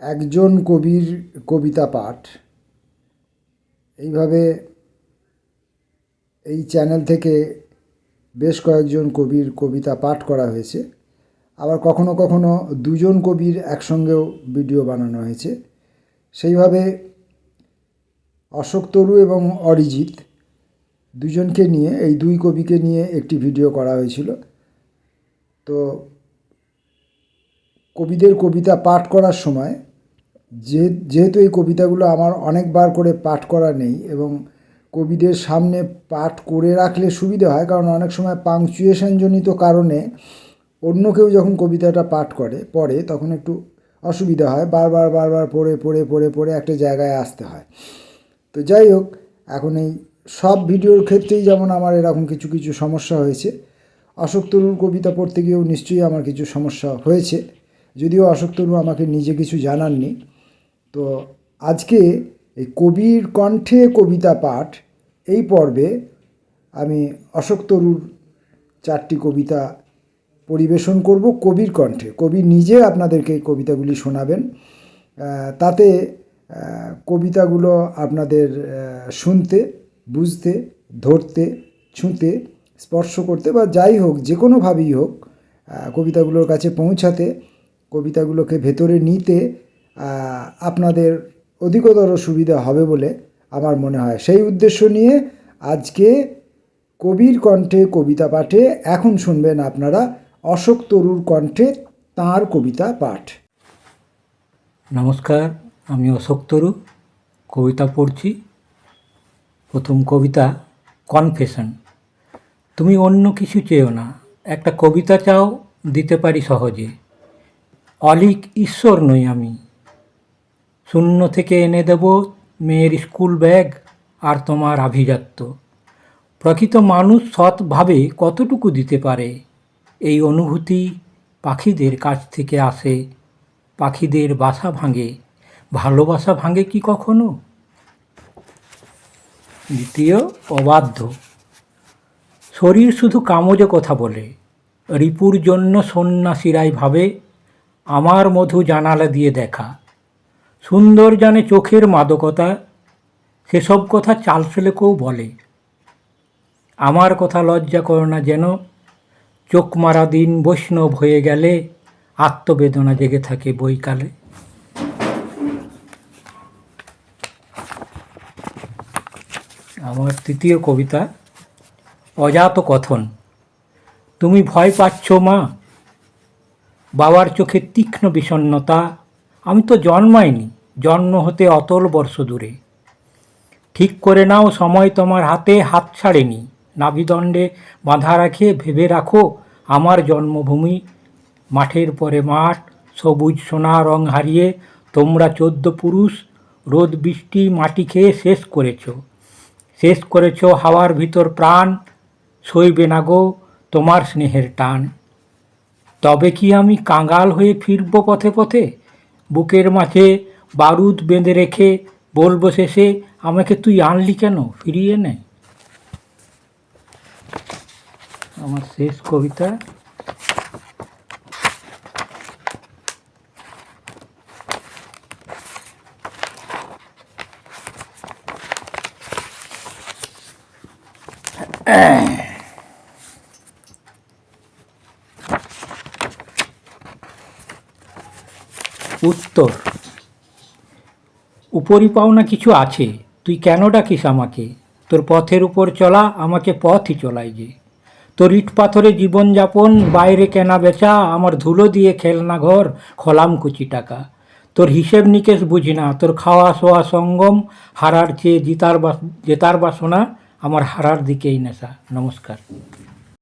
একজন কবির কবিতা পাঠ। এইভাবে এই চ্যানেল থেকে বেশ কয়েকজন কবির কবিতা পাঠ করা হয়েছে। আবার কখনো কখনো দুজন কবির একসঙ্গেও ভিডিও বানানো হয়েছে। সেইভাবে অশোক তরু এবং অরিজিৎ দুজনকে নিয়ে, এই দুই কবিকে নিয়ে একটি ভিডিও করা হয়েছিল। তো কবিদের কবিতা পাঠ করার সময় যে, যেহেতু এই কবিতাগুলো আমার অনেকবার করে পাঠ করা নেই এবং কবিদের সামনে পাঠ করে রাখলে সুবিধা হয়, কারণ অনেক সময় পাংচুয়েশনজনিত কারণে অন্য কেউ যখন কবিতাটা পাঠ করে, পড়ে, তখন একটু অসুবিধা হয়, বারবার বারবার পড়ে পড়ে পড়ে পড়ে একটা জায়গায় আসতে হয়। তো যাই হোক, এখন এই সব ভিডিওর ক্ষেত্রেই যেমন আমার এরকম কিছু কিছু সমস্যা হয়েছে, অশোক তরুর কবিতা পড়তে গিয়েও নিশ্চয়ই আমার কিছু সমস্যা হয়েছে, যদিও অশোক তরু আমাকে নিজে কিছু জানাননি। তো আজকে এই কবির কণ্ঠে কবিতা পাঠ, এই পর্বে আমি অশোক তরুর চারটি কবিতা পরিবেশন করব কবির কণ্ঠে। কবি নিজে আপনাদেরকে এই কবিতাগুলি শোনাবেন। তাতে কবিতাগুলো আপনাদের শুনতে, বুঝতে, ধরতে, ছুঁতে, স্পর্শ করতে বা যাই হোক, যে কোনোভাবেই হোক কবিতাগুলোর কাছে পৌঁছাতে, কবিতাগুলোকে ভেতরে নিতে আপনাদের অধিকতর সুবিধা হবে বলে আমার মনে হয়। সেই উদ্দেশ্য নিয়ে আজকে কবির কণ্ঠে কবিতা পাঠে এখন শুনবেন আপনারা অশোক তরুর কণ্ঠে তাঁর কবিতা পাঠ। নমস্কার, আমি অশোক তরু, কবিতা পড়ছি। প্রথম কবিতা, কনফেশন। তুমি অন্য কিছু চেয়েও না, একটা কবিতা চাও, দিতে পারি সহজে। অলিক ঈশ্বর নই আমি শূন্য থেকে এনে দেব মেয়ের স্কুল ব্যাগ আর তোমার আভিজাত্য। প্রকৃত মানুষ সৎভাবে কতটুকু দিতে পারে? এই অনুভূতি পাখিদের কাছ থেকে আসে। পাখিদের বাসা ভাঙে। ভালোবাসা ভাঙে কি কখনো? দ্বিতীয়, অবাধ্য। শরীর শুধু কামজে কথা বলে। রিপুর জন্য সন্ন্যাসীরাই ভাবে, আমার মধু জানালা দিয়ে দেখা। সুন্দর জানে চোখের মাদকতা, সেসব কথা চাল ফেলেকেও বলে। আমার কথা লজ্জা করো না যেন, চোখ মারা দিন বৈষ্ণব হয়ে গেলে, আত্মবেদনা জেগে থাকে বৈকালে। আমার তৃতীয় কবিতা, অজাত কথন। তুমি ভয় পাচ্ছ মা? বাবার চোখে তীক্ষ্ণ বিষণ্ণতা, আমি তো জন্মাইনি। জন্ম হতে অতল বর্ষ দূরে। ঠিক করে নাও, সময় তোমার হাতে হাত ছাড়েনি। নাভিদণ্ডে বাঁধা রাখে, ভেবে রাখো, আমার জন্মভূমি। মাঠের পরে মাঠ, সবুজ সোনা রং হারিয়ে তোমরা চোদ্দ পুরুষ, রোদ বৃষ্টি মাটি খেয়ে শেষ করেছ। শেষ করেছ হাওয়ার ভিতর প্রাণ, সইবে না গো তোমার স্নেহের টান। তবে কি আমি কাঙ্গাল হয়ে ফিরব পথে পথে? বুকের মাঝে বারুদ বেঁধে রেখে বলব শেষে, আমাকে তুই আনলি কেন? ফিরিয়ে নে। আমার শেষ কবিতা। উত্তর। উপরি পাওনা কিছু আছে, তুই কেন ডাকিস আমাকে? তোর পথের উপর চলা, আমাকে পথই চলাই যে। তোর ইট পাথরে জীবনযাপন বাইরে কেনা বেচা, আমার ধুলো দিয়ে খেলনা ঘর, খলাম কুচি টাকা। তোর হিসেব নিকেশ বুঝি না, তোর খাওয়া শোয়া সঙ্গম, হারার চেয়ে জিতার বাস জেতার বাসনা, আমার হারার দিকেই নেশা। নমস্কার।